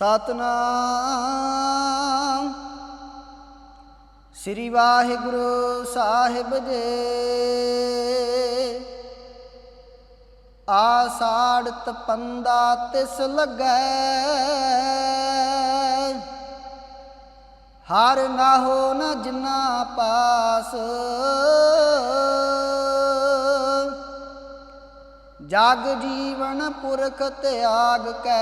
ਸਤਨਾਮ। ਸ੍ਰੀ ਵਾਹਿਗੁਰੂ ਸਾਹਿਬ ਜੀ। ਆਸਾੜ ਤਪੰਦਾ ਤਿਸ ਲੱਗੈ। ਹਰ ਨਾਹੋ ਨਾ ਜਿਨਾ ਪਾਸ। ਜਗ ਜੀਵਨ ਪੁਰਖ ਤਿਆਗ ਕੈ।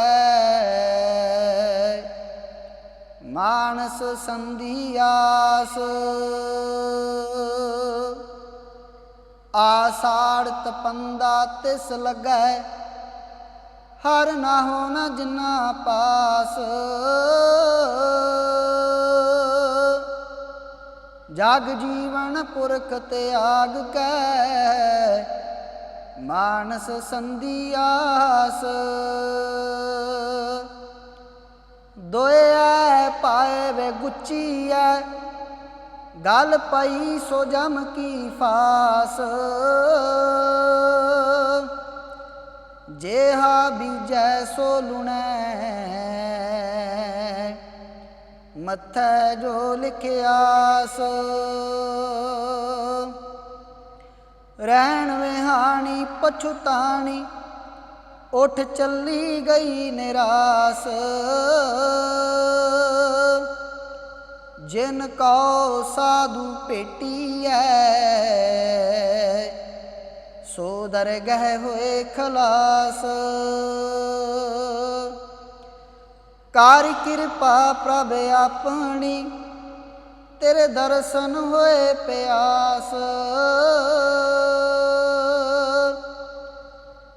ਮਾਨਸ ਸੰਧਿਆਸ ਆਸਾੜ ਤਪੰਦਾ ਤਿਸ ਲੱਗੈ। ਹਰ ਨਾਹੋ ਨ ਜਿਨਾ ਪਾਸ। ਜਗ ਜੀਵਨ ਪੁਰਖ ਤਿਆਗ ਕੈ। ਮਾਨਸ ਸੰਧਿਆਸ ਦੋਇਐ ਪਾਏ ਵੇ ਗੁੱਚੀਐ ਗਲ ਪਈ ਸੋ ਜਮ ਕੀ ਫਾਸ। ਜੇਹਾ ਬੀਜੈ ਸੋ ਲੁਣੈ। ਮੱਥੈ ਜੋ ਲਿਖਿਆਸ। ਰਹਿਣ ਵਿਹਾਣੀ ਪਛੁਤਾਣੀ ਉਠ ਚੱਲੀ ਗਈ ਨਿਰਾਸ। ਜਿਨ ਕੋ ਸਾਧੂ ਭੇਟੀਐ, ਸੋ ਦਰਗਹਿ ਹੋਏ ਖਲਾਸ। ਕਾਰਿ ਕਿਰਪਾ ਪ੍ਰਭ ਆਪਣੀ, ਤੇਰੇ ਦਰਸ਼ਨ ਹੋਏ ਪਿਆਸ।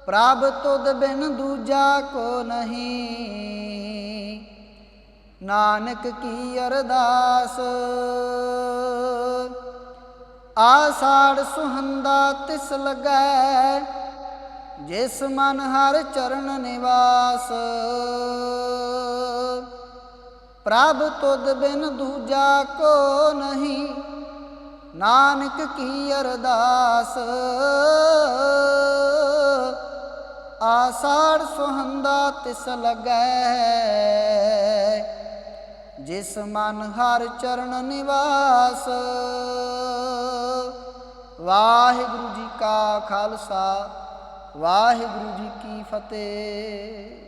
ਪ੍ਰਭ ਤੁਧ ਬਿਨ ਦੂਜਾ ਕੋ ਨਹੀਂ। ਨਾਨਕ ਕੀ ਅਰਦਾਸ। ਆਸਾੜ ਸੁਹੰਦਾ ਤਿਸ ਲੱਗੈ, ਜਿਸ ਮਨ ਹਰ ਚਰਨ ਨਿਵਾਸ। ਪ੍ਰਭ ਤੁਧ ਬਿਨ ਦੂਜਾ ਕੋ ਨਹੀਂ। ਨਾਨਕ ਕੀ ਅਰਦਾਸ। ਆਸਾਰ ਸੁਹੰਦਾ ਤਿਸ ਲੱਗੈ। ਜਿਸ ਮਨ ਹਰ ਚਰਨ ਨਿਵਾਸ। ਵਾਹਿਗੁਰੂ ਜੀ ਕਾ ਖਾਲਸਾ, ਵਾਹਿਗੁਰੂ ਜੀ ਕੀ ਫਤਿਹ।